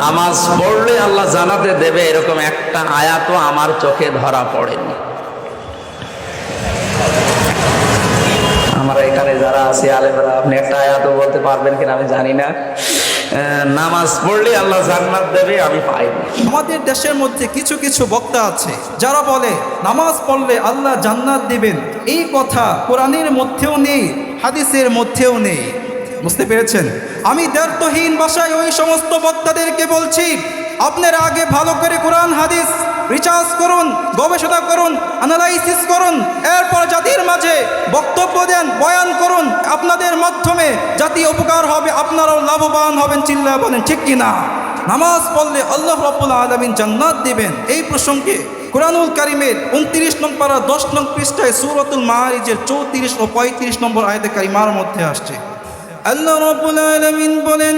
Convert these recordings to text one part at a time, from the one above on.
নামাজ পড়লে আল্লাহ জানাতে দেবে এরকম একটা আয়াতও আমার চোখে ধরা পড়েনি। আমরা এখানে যারা আছি, আলেমরা, আপনি একটা আয়াতও বলতে পারবেন কিনা আমি জানি না। নামাজ পড়লে আল্লাহ জান্নাত দেবে, আমি পাইনি। আমাদের দেশের মধ্যে কিছু কিছু বক্তা আছে, যারা বলে, নামাজ পড়লে আল্লাহ জান্নাত দিবেন। এই কথা কোরআনের মধ্যেও নেই, হাদিসের মধ্যেও নেই। বুঝতে পেরেছেন? আমি দ্ব্যর্থহীন ভাষায় ওই সমস্ত বক্তাদেরকে বলছি, আপনারা আগে ভালো করে কোরআন, হাদিস রিচার্জ করুন, গবেষণা করুন অ্যানালাইসিস করুন, এরপর জাতির মাঝে বক্তব্য দেন, বয়ান করুন। আপনাদের মাধ্যমে জাতি উপকার হবে, আপনারাও লাভবান হবেন চিল্লা বলেন, ঠিক কিনা নামাজ পড়লে আল্লাহ রব্বুল আলমিন জান্নাত দিবেন। এই প্রসঙ্গে কোরআনুল কারিমের উনত্রিশ নং পারা দশ নং পৃষ্ঠায় সুরতুল মাহারিজের চৌত্রিশ ও পঁয়ত্রিশ নম্বর আয়তে কারিমার মধ্যে আসছে। আল্লাহ রবুল আলমিন বলেন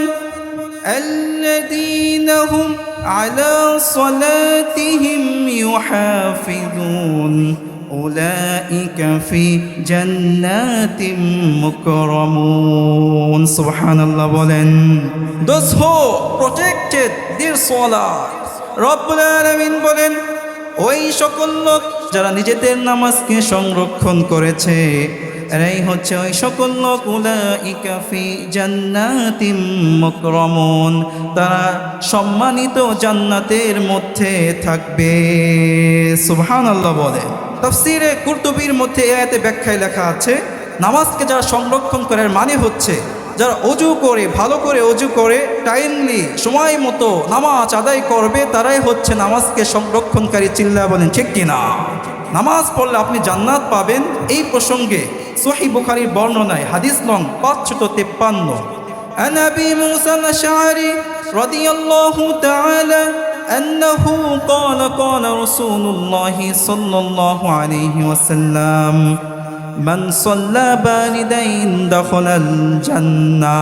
বলেন প্রোটেক্টেড বলেন, ওই সকল লোক যারা নিজেদের নামাজকে সংরক্ষণ করেছে এরাই হচ্ছে ওই সকল লোক জান্নাতিম মুকরামুন। তারা সম্মানিত জান্নাতের মধ্যে থাকবে। সুবহানাল্লাহ বলে। তাফসিরে কুরতুবির মধ্যে আয়াতে ব্যাখ্যায় লেখা আছে, নামাজকে যারা সংরক্ষণ করার মানে হচ্ছে, যারা অজু করে, ভালো করে অজু করে টাইমলি সময় মতো নামাজ আদায় করবে, তারাই হচ্ছে নামাজকে সংরক্ষণকারী চিল্লা বলেন, ঠিক কিনা? নামাজ পড়লে আপনি জান্নাত পাবেন, এই প্রসঙ্গে সহি বুখারির বর্ণনায় হাদিস নং পাঁচশত তেপ্পান্ন عن ابي موسى الاشعري رضي الله تعالى انه قال قال رسول الله صلى الله عليه وسلم من صلى باردين دخل الجنة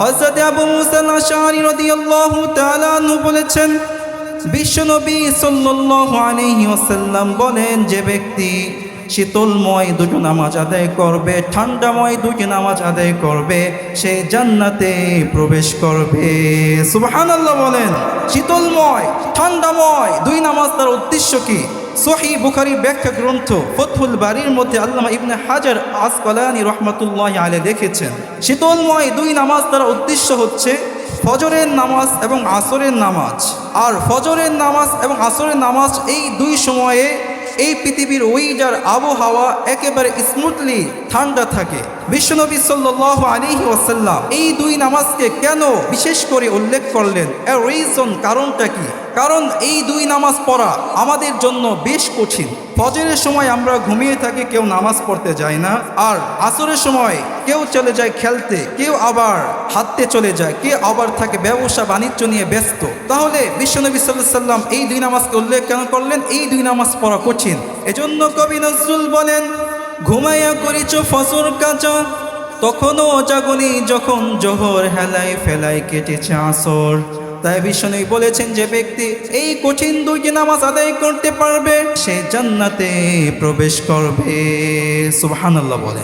হজরত আবু মুসাল আশারি রাদিয়াল্লাহু তাআলা আনহু বলেছেন বিশ্বনবী সাল্লাল্লাহু আলাইহি ওয়াসাল্লাম বলেন যে ব্যক্তি শীতলময় দুটো নামাজ আদায় করবে, ঠান্ডাময় দুটি নামাজ আদায় করবে, সে জান্নাতে প্রবেশ করবে। সুবহানাল্লাহ বলেন, শীতলময়, ঠান্ডাময় দুই নামাজ তার উদ্দেশ্য কি? সহি বুখারি ব্যাখ্যা গ্রন্থ ফতহুল বাড়ির মধ্যে আল্লামা ইবনে হাজার আসকালানি রহমতুল্লাহ আলে দেখেছেন, শীতলময় দুই নামাজ তার উদ্দেশ্য হচ্ছে ফজরের নামাজ এবং আসরের নামাজ। আর ফজরের নামাজ এবং আসরের নামাজ এই দুই সময়ে এই পৃথিবীর ওইজার আবহাওয়া একেবারে স্মুথলি ঠান্ডা থাকে। বিশ্বনবী সাল্লাহ আলিহি ওয়াসাল্লাম এই দুই নামাজকে কেন বিশেষ করে উল্লেখ করলেন? এর রিজন কারণটা কি? কারণ এই দুই নামাজ পড়া আমাদের জন্য বেশ কঠিন। ফজরের সময় আমরা ঘুমিয়ে থাকি, কেউ নামাজ পড়তে যায় না। আর আসরের সময় কেউ চলে যায় খেলতে, কেউ আবার হাঁটতে চলে যায়, কেউ আবার থাকে ব্যবসা, বাণিজ্য নিয়ে ব্যস্ত। তাহলে বিশ্বনবী সাল্লাহ সাল্লাম এই দুই নামাজকে উল্লেখ কেন করলেন? এই দুই নামাজ পড়া কঠিন। এজন্য কবি নজরুল বলেন, ঘুমাইয়া করিছ ফসর কাঁচা, তখনও জাগনি যখন জোহর হেলাই ফেলাই কেটেছে আসর। তাই বিষ্ণু বলেছেন যে ব্যক্তি, এই কঠিন দুইটি নামাজ আদায় করতে পারবে, সে জান্নাতে প্রবেশ করবে। সুবহানাল্লাহ বলে